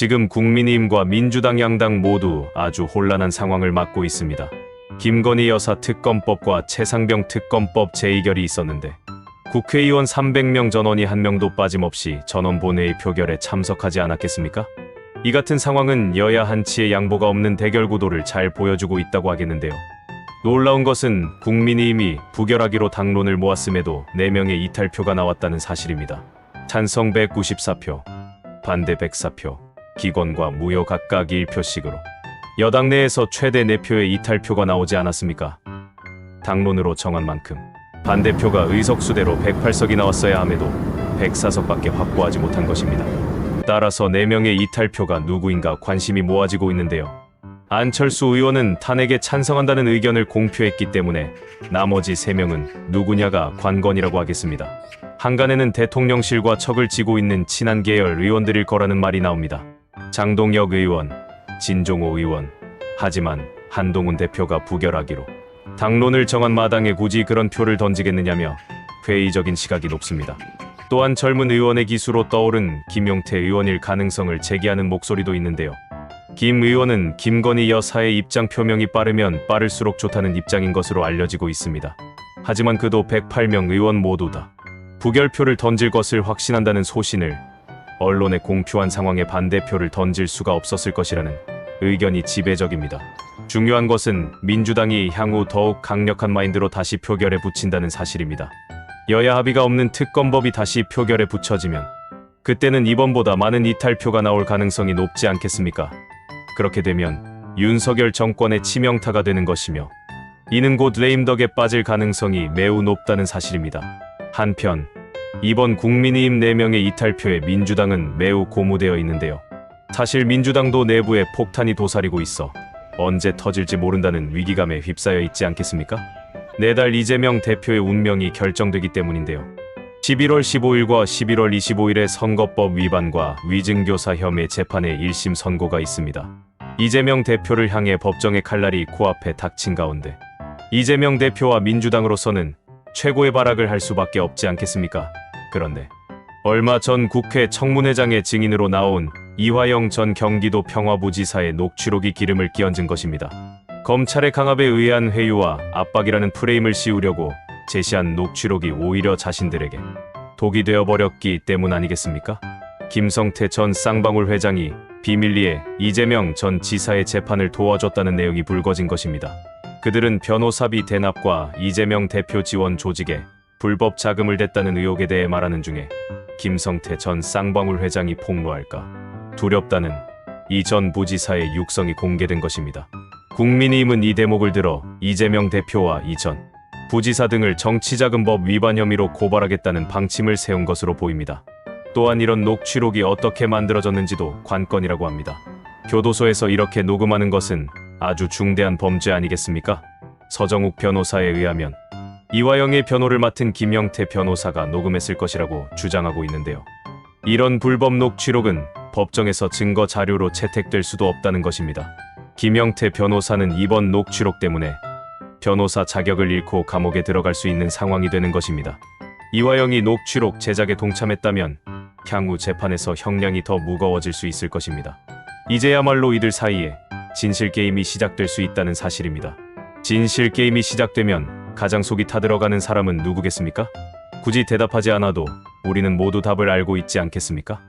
지금 국민의힘과 민주당 양당 모두 아주 혼란한 상황을 맞고 있습니다. 김건희 여사 특검법과 최상병 특검법 재의결이 있었는데 국회의원 300명 전원이 한 명도 빠짐없이 전원 본회의 표결에 참석하지 않았겠습니까? 이 같은 상황은 여야 한치의 양보가 없는 대결 구도를 잘 보여주고 있다고 하겠는데요. 놀라운 것은 국민의힘이 부결하기로 당론을 모았음에도 4명의 이탈표가 나왔다는 사실입니다. 찬성 194표, 반대 104표, 기권과 무효 각각 1표씩으로 여당 내에서 최대 4표의 이탈표가 나오지 않았습니까? 당론으로 정한 만큼 반대표가 의석수대로 108석이 나왔어야 함에도 104석밖에 확보하지 못한 것입니다. 따라서 4명의 이탈표가 누구인가 관심이 모아지고 있는데요. 안철수 의원은 탄핵에 찬성한다는 의견을 공표했기 때문에 나머지 3명은 누구냐가 관건이라고 하겠습니다. 한간에는 대통령실과 척을 지고 있는 친한 계열 의원들일 거라는 말이 나옵니다. 장동혁 의원, 진종호 의원. 하지만 한동훈 대표가 부결하기로 당론을 정한 마당에 굳이 그런 표를 던지겠느냐며 회의적인 시각이 높습니다. 또한 젊은 의원의 기수로 떠오른 김용태 의원일 가능성을 제기하는 목소리도 있는데요. 김 의원은 김건희 여사의 입장 표명이 빠르면 빠를수록 좋다는 입장인 것으로 알려지고 있습니다. 하지만 그도 108명 의원 모두 다 부결표를 던질 것을 확신한다는 소신을 언론에 공표한 상황에 반대표를 던질 수가 없었을 것이라는 의견이 지배적입니다. 중요한 것은 민주당이 향후 더욱 강력한 마인드로 다시 표결에 붙인다는 사실입니다. 여야 합의가 없는 특검법이 다시 표결에 붙여지면 그때는 이번보다 많은 이탈표가 나올 가능성이 높지 않겠습니까? 그렇게 되면 윤석열 정권의 치명타가 되는 것이며 이는 곧 레임덕에 빠질 가능성이 매우 높다는 사실입니다. 한편 이번 국민의힘 4명의 이탈표에 민주당은 매우 고무되어 있는데요. 사실 민주당도 내부에 폭탄이 도사리고 있어 언제 터질지 모른다는 위기감에 휩싸여 있지 않겠습니까? 내달 이재명 대표의 운명이 결정되기 때문인데요. 11월 15일과 11월 25일에 선거법 위반과 위증교사 혐의 재판의 1심 선고가 있습니다. 이재명 대표를 향해 법정의 칼날이 코앞에 닥친 가운데 이재명 대표와 민주당으로서는 최고의 발악을 할 수밖에 없지 않겠습니까? 그런데 얼마 전 국회 청문회장의 증인으로 나온 이화영 전 경기도 평화부지사의 녹취록이 기름을 끼얹은 것입니다. 검찰의 강압에 의한 회유와 압박이라는 프레임을 씌우려고 제시한 녹취록이 오히려 자신들에게 독이 되어버렸기 때문 아니겠습니까? 김성태 전 쌍방울 회장이 비밀리에 이재명 전 지사의 재판을 도와줬다는 내용이 불거진 것입니다. 그들은 변호사비 대납과 이재명 대표 지원 조직에 불법 자금을 댔다는 의혹에 대해 말하는 중에 김성태 전 쌍방울 회장이 폭로할까 두렵다는 이 전 부지사의 육성이 공개된 것입니다. 국민의힘은 이 대목을 들어 이재명 대표와 이 전 부지사 등을 정치자금법 위반 혐의로 고발하겠다는 방침을 세운 것으로 보입니다. 또한 이런 녹취록이 어떻게 만들어졌는지도 관건이라고 합니다. 교도소에서 이렇게 녹음하는 것은 아주 중대한 범죄 아니겠습니까? 서정욱 변호사에 의하면 이화영의 변호를 맡은 김영태 변호사가 녹음했을 것이라고 주장하고 있는데요. 이런 불법 녹취록은 법정에서 증거 자료로 채택될 수도 없다는 것입니다. 김영태 변호사는 이번 녹취록 때문에 변호사 자격을 잃고 감옥에 들어갈 수 있는 상황이 되는 것입니다. 이화영이 녹취록 제작에 동참했다면 향후 재판에서 형량이 더 무거워질 수 있을 것입니다. 이제야말로 이들 사이에 진실 게임이 시작될 수 있다는 사실입니다. 진실 게임이 시작되면 가장 속이 타들어가는 사람은 누구겠습니까? 굳이 대답하지 않아도 우리는 모두 답을 알고 있지 않겠습니까?